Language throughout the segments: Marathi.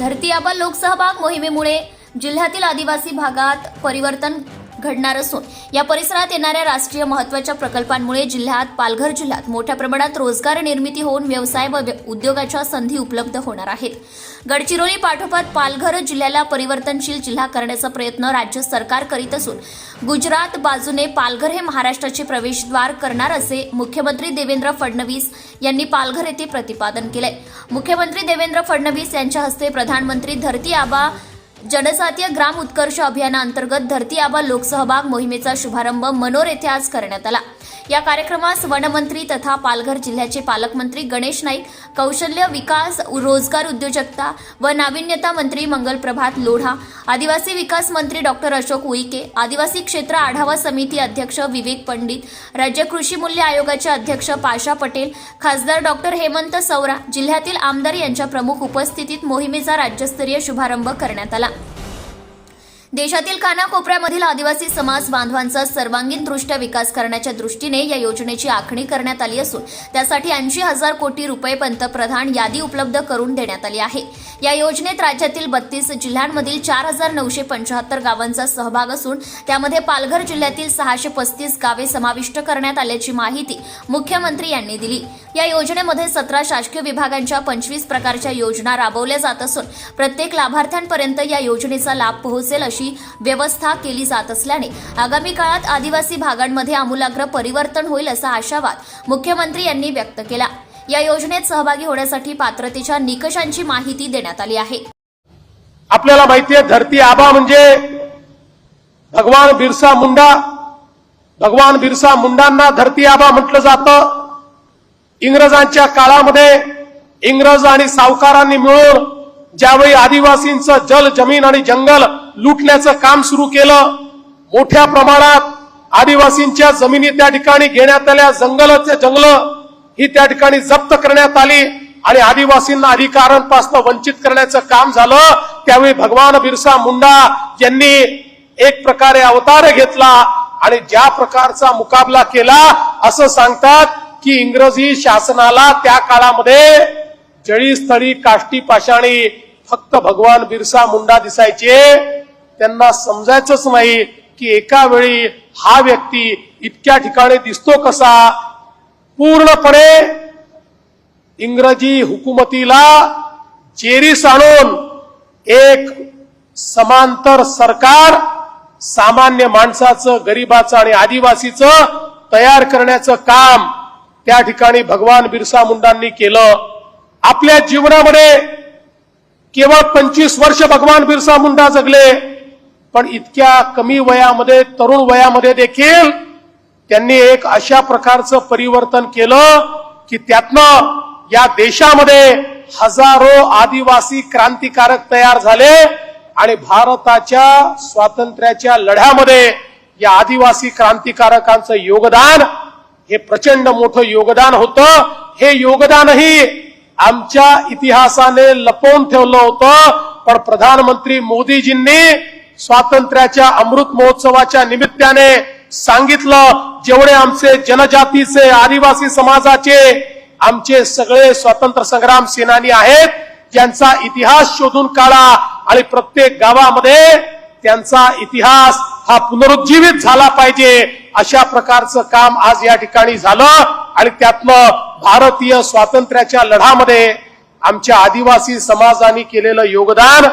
धरती आबा लोकसहभाग मोहिमेमुळे जिल्ह्यातील आदिवासी भागात परिवर्तन घडणार असून या परिसरात येणाऱ्या राष्ट्रीय महत्त्वाच्या प्रकल्पांमुळे जिल्ह्यात पालघर जिल्ह्यात मोठ्या प्रमाणात रोजगार निर्मिती होऊन व्यवसाय व उद्योगाच्या संधी उपलब्ध होणार आहेत. गडचिरोली पाठोपाठ पालघर जिल्ह्याला परिवर्तनशील जिल्हा करण्याचा प्रयत्न राज्य सरकार करीत असून गुजरात बाजूने पालघर हे महाराष्ट्राचे प्रवेशद्वार करणार असे मुख्यमंत्री देवेंद्र फडणवीस यांनी पालघर येथे प्रतिपादन केलंय. मुख्यमंत्री देवेंद्र फडणवीस यांच्या हस्ते प्रधानमंत्री धरती आबा जनजातीय ग्राम उत्कर्ष अभियानाअंतर्गत धरती आबा लोकसहभाग मोहिमेचा शुभारंभ मनोर येथे आज करण्यात आला. या कार्यक्रमास वनमंत्री तथा पालघर जिल्ह्याचे पालकमंत्री गणेश नाईक कौशल्य विकास रोजगार उद्योजकता व नाविन्यता मंत्री मंगल प्रभात लोढा आदिवासी विकास मंत्री डॉक्टर अशोक उईके आदिवासी क्षेत्र आढावा समिती अध्यक्ष विवेक पंडित राज्य कृषी मूल्य आयोगाचे अध्यक्ष पाशा पटेल खासदार डॉक्टर हेमंत सौरा जिल्ह्यातील आमदार यांच्या प्रमुख उपस्थितीत मोहिमेचा राज्यस्तरीय शुभारंभ करण्यात आला. देशातील कानाकोपऱ्यामधील आदिवासी समाज बांधवांचा सर्वांगीण दृष्ट्या विकास करण्याच्या दृष्टीने या योजनेची आखणी करण्यात आली असून त्यासाठी ऐंशी हजार कोटी रुपये पंतप्रधान यादी उपलब्ध करून देण्यात आली आहे. या योजनेत राज्यातील बत्तीस जिल्ह्यांमधील चार हजार नऊशे पंच्याहत्तर गावांचा सहभाग असून त्यामध्ये पालघर जिल्ह्यातील सहाशे पस्तीस गावे समाविष्ट करण्यात आल्याची माहिती मुख्यमंत्री यांनी दिली. या योजनेमध्ये सतरा शासकीय विभागांच्या पंचवीस प्रकारच्या योजना राबवल्या जात असून प्रत्येक लाभार्थ्यांपर्यंत या योजनेचा लाभ पोहोचेल अशी अशी व्यवस्था केली जात असल्याने आगामी काळात आदिवासी भागांमध्ये आमूलाग्र परिवर्तन होईल असा आशावाद मुख्यमंत्री यांनी व्यक्त केला. या योजनेत सहभागी होण्यासाठी पात्रतेच्या निकषांची माहिती देण्यात आली आहे. आपल्याला माहिती आहे धरती आबा म्हणजे भगवान बिरसा मुंडा. भगवान बिरसा मुंडांना धरती आबा म्हटलं जातं. इंग्रजांच्या काळामध्ये इंग्रज आणि सावकारांनी मिळून ज्यावेळी आदिवासींचं जल जमीन आणि जंगल लुटण्याचं काम सुरू केलं मोठ्या प्रमाणात आदिवासींच्या जमिनी त्या ठिकाणी घेण्यात आल्या जंगलचे जंगल ही त्या ठिकाणी जप्त करण्यात आली आणि आदिवासींना अधिकारांपासून वंचित करण्याचं काम झालं. त्यावेळी भगवान बिरसा मुंडा यांनी एक प्रकारे अवतार घेतला आणि ज्या प्रकारचा मुकाबला केला असं सांगतात की इंग्रजी शासनाला त्या काळामध्ये स्थळी काष्टी पाषाणी फक्त भगवान बिरसा मुंडा दिसायचे. त्यांना समजायचंच नाही की एका वेळी हा व्यक्ती इतक्या ठिकाणी दिसतो कसा? पूर्णपणे इंग्रजी हुकुमतीला चेरीस आणून एक समांतर सरकार सामान्य माणसाचं गरिबाचं आणि आदिवासीचं तयार करण्याचं काम त्या ठिकाणी भगवान बिरसा मुंडांनी केलं. आपल्या जीवनामध्ये केवळ पंचवीस वर्ष भगवान बिरसा मुंडा जगले पण इतक्या कमी वयामध्ये तरुण वयामध्ये देखील त्यांनी एक अशा प्रकारचं परिवर्तन केलं की त्यातनं या देशामध्ये हजारो आदिवासी क्रांतिकारक तयार झाले आणि भारताच्या स्वातंत्र्याच्या लढ्यामध्ये या आदिवासी क्रांतिकारकांचं योगदान हे प्रचंड मोठं योगदान होतं. हे योगदानही आमच्या इतिहासाने लपवून ठेवलं होतं पण प्रधानमंत्री मोदीजींनी स्वातंत्र्याच्या अमृत महोत्सवाच्या निमित्ताने सांगितलं जेवढे आमचे जनजातीचे आदिवासी समाजाचे आमचे सगळे स्वातंत्र्य संग्राम सेनानी आहेत ज्यांचा इतिहास शोधून काढा आणि प्रत्येक गावामध्ये त्यांचा इतिहास हा पुनरुज्जीवित झाला पाहिजे अशा प्रकारचं काम आज या ठिकाणी झालं आणि त्यातलं भारतीय स्वातंत्र्याच्या लढामध्ये आमच्या आदिवासी समाजाने केलेलं योगदान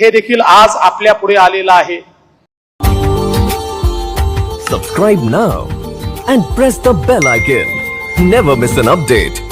हे देखील आज आपल्या पुढे आलेलं आहे. Subscribe now and press the bell icon never miss an update